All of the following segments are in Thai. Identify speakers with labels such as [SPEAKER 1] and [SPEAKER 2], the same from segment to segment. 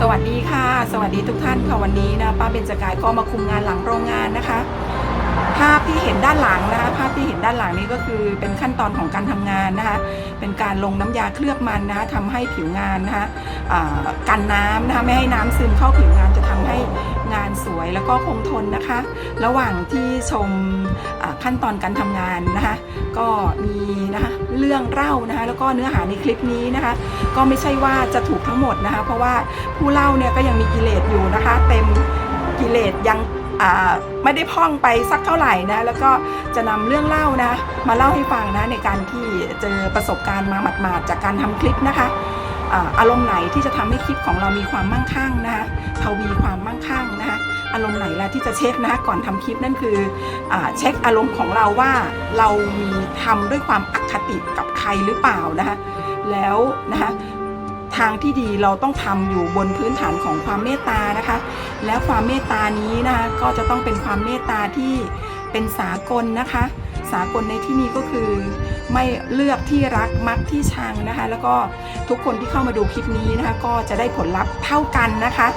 [SPEAKER 1] สวัสดีค่ะ สวัสดีทุกท่านค่ะวันนี้นะป้าเบญจกายก็มาคุมงานหลังโรงงานนะคะ ภาพที่เห็นด้านหลังนะคะ ภาพที่เห็นด้านหลังนี้ก็คือเป็นขั้นตอนของการทำงานนะคะ เป็นการลงน้ำยาเคลือบมันนะคะทำให้ผิวงานนะคะกันน้ำนะคะไม่ให้น้ำซึมเข้าผิวงานจะทำให้ งานสวยแล้วก็คงทนนะคะ ระหว่างที่ชมขั้นตอนการทำงานนะคะ ก็มีนะคะเรื่องเล่านะคะ แล้วก็เนื้อหาในคลิปนี้นะคะ ก็ไม่ใช่ว่าจะถูกทั้งหมดนะคะ เพราะว่าผู้เล่าเนี่ยก็ยังมีกิเลสอยู่นะคะ เต็มกิเลสยังไม่ได้พ่องไปสักเท่าไหร่นะแล้วก็จะนำเรื่องเล่านะมาเล่าให้ฟังนะในการที่เจอประสบการณ์มาหมาดๆจากการทำคลิปนะคะ อารมณ์ไหนที่จะทำให้คลิปของเรามีความมั่งคั่งนะคะทวีความมั่งคั่งนะคะอารมณ์ไหนละที่จะเช็คนะก่อนทำคลิปนั่นคืออเช็คอารมณ์ของเราว่าเรามีทำด้วยความอคติกับใครหรือเปล่านะคะแล้วนะคะทางที่ดีเราต้องทำอยู่บนพื้นฐานของความเมตตานะคะ และความเมตตานี้นะคะก็จะต้องเป็นความเมตตาที่เป็นสากลนะคะ สากลในที่นี้ก็คือ ไม่เลือกที่รักมักที่ชังนะคะ แล้วก็ทุกคนที่เข้ามาดูคลิปนี้นะคะ ก็จะได้ผลลัพธ์เท่ากันนะคะ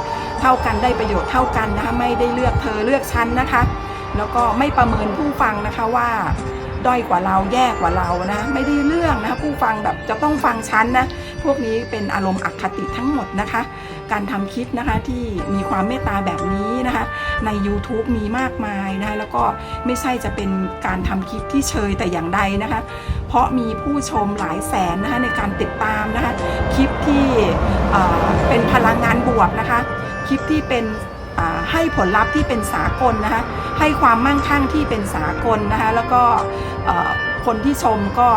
[SPEAKER 1] เท่ากันได้ประโยชน์เท่ากันนะคะไม่ได้เลือกเธอเลือกฉันนะคะ แล้วก็ไม่ประเมินผู้ฟังนะคะว่าด้อยกว่าเราแย่กว่าเรานะ ไม่ได้เรื่องนะผู้ฟังแบบจะต้องฟังฉันนะ พวกนี้เป็นอารมณ์อคติทั้งหมดนะคะ การทำคลิปนะคะที่มีความเมตตาแบบนี้นะคะ ใน YouTube มีมากมายนะคะแล้วก็ไม่ใช่จะเป็นการทำคลิปที่เชยแต่อย่างใดนะคะ เพราะมีผู้ชมหลายแสนนะคะในการติดตามนะคะคลิปที่เป็นพลังงานบวกนะคะ คลิปที่เป็นให้ผลลัพธ์ที่เป็นสากลนะคะให้ความมั่งคั่งที่เป็นสากลนะคะแล้วก็คนที่ชมก็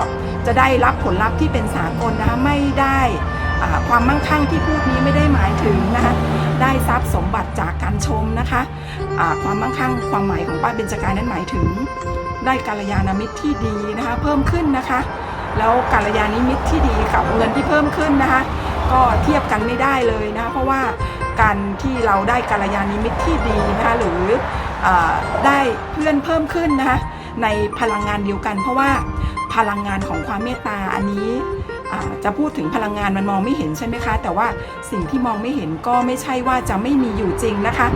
[SPEAKER 1] จะได้รับผลลัพธ์ที่เป็นสากลนะคะไม่ได้ความมั่งคั่งที่พูดนี้ไม่ได้หมายถึงนะคะได้ทรัพย์สมบัติจาก ชมนะคะอ่าความมั่งคั่งความหมายของป้าเบญจการนั้นหมายถึง ได้กัลยาณมิตรที่ดีนะคะ เพิ่มขึ้นนะคะ แล้วกัลยาณมิตรที่ดีกับเงินที่เพิ่มขึ้นนะคะ ก็เทียบกันไม่ได้เลยนะคะเพราะว่าการที่เราได้กัลยาณมิตรที่ดีนะคะหรืออได้เพื่อนเพิ่มขึ้นนะคะในพลังงานเดียวกัน เพราะว่าพลังงานของความเมตตาอันนี้ จะพูดถึงพลังงานมันมองไม่เห็นใช่ไหมคะ แต่ว่าสิ่งที่มองไม่เห็นก็ไม่ใช่ว่าจะไม่มีอยู่จริงนะคะ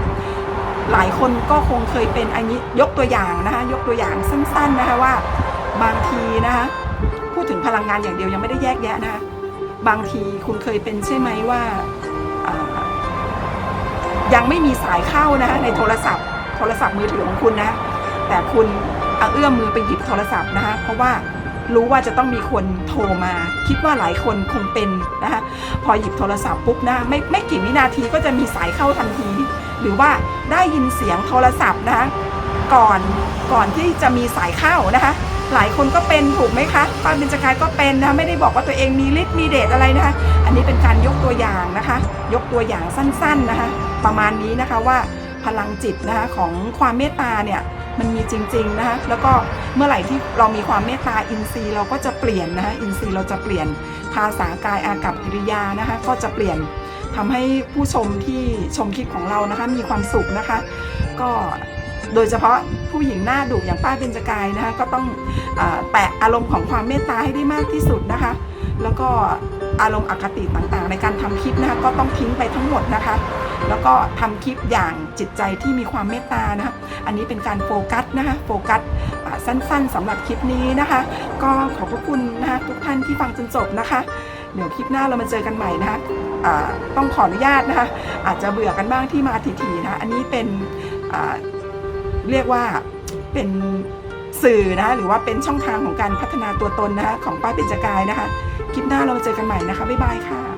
[SPEAKER 1] หลายคนก็คงเคยเป็นอันนี้ยกตัวอย่างนะคะ ยกตัวอย่างสั้น ๆนะคะว่า บางทีนะคะพูดถึงพลังงานอย่างเดียวยังไม่ได้แยกแยะนะคะบางทีคุณเคยเป็นใช่ไหมว่ายังไม่มีสายเข้านะคะในโทรศัพท์ โทรศัพท์มือถือของคุณนะแต่คุณเอื้อมมือไปหยิบโทรศัพท์นะคะเพราะว่า รู้ว่าจะต้องมีคนโทรมา คิดว่าหลายคนคงเป็นนะคะพอหยิบโทรศัพท์ปุ๊บนะไม่ไม่กี่วินาทีก็จะมีสายเข้าทันที หรือว่าได้ยินเสียงโทรศัพท์นะคะก่อนก่อนที่จะมีสายเข้านะคะหลายคนก็เป็นถูกไหมคะป้าเบญจกายก็เป็นนะคะไม่ได้บอกว่าตัวเองมีฤทธิ์มีเดชอะไรนะคะ อันนี้เป็นการยกตัวอย่างนะคะ ยกตัวอย่างสั้นๆนะคะ ประมาณนี้นะคะว่า พลังจิตนะคะของความเมตตาเนี่ยมันมีจริงๆนะคะแล้วก็เมื่อไหร่ที่เรามีความเมตตาอินทรีย์เราก็จะเปลี่ยนนะคะอินทรีย์เราจะเปลี่ยนภาษากายอากับกิริยานะคะก็จะเปลี่ยนทำให้ผู้ชมที่ชมคลิปของเรานะคะมีความสุขนะคะ ก็โดยเฉพาะผู้หญิงหน้าดุอย่างป้าเบญจกายนะคะก็ต้องอแตะอารมณ์ของความเมตตาให้ได้มากที่สุดนะคะ แล้วก็อารมณ์อคติต่างๆ ในการทำคลิปนะคะก็ต้องทิ้งไปทั้งหมดนะคะ แล้วก็ทำคลิปอย่างจิตใจที่มีความเมตตานะคะอันนี้เป็นการโฟกัสนะคะโฟกัสอ่าสั้นๆสำหรับคลิปนี้นะคะ ก็ขอบพระคุณนะคะทุกท่านที่ฟังจนจบนะคะเดี๋ยวคลิปหน้าเรามาเจอกันใหม่นะคะต้องขออนุญาตนะคะ อาจจะเบื่อกันบ้างที่มาถี่ๆนะคะอันนี้เป็นเรียกว่าเป็นสื่อนะะหรือว่าเป็นช่องทางของการพัฒนาตัวตนนะคะของป้าเบญจกายนะคะ คลิปหน้าเรามาเจอกันใหม่นะคะ บ๊ายบายค่ะ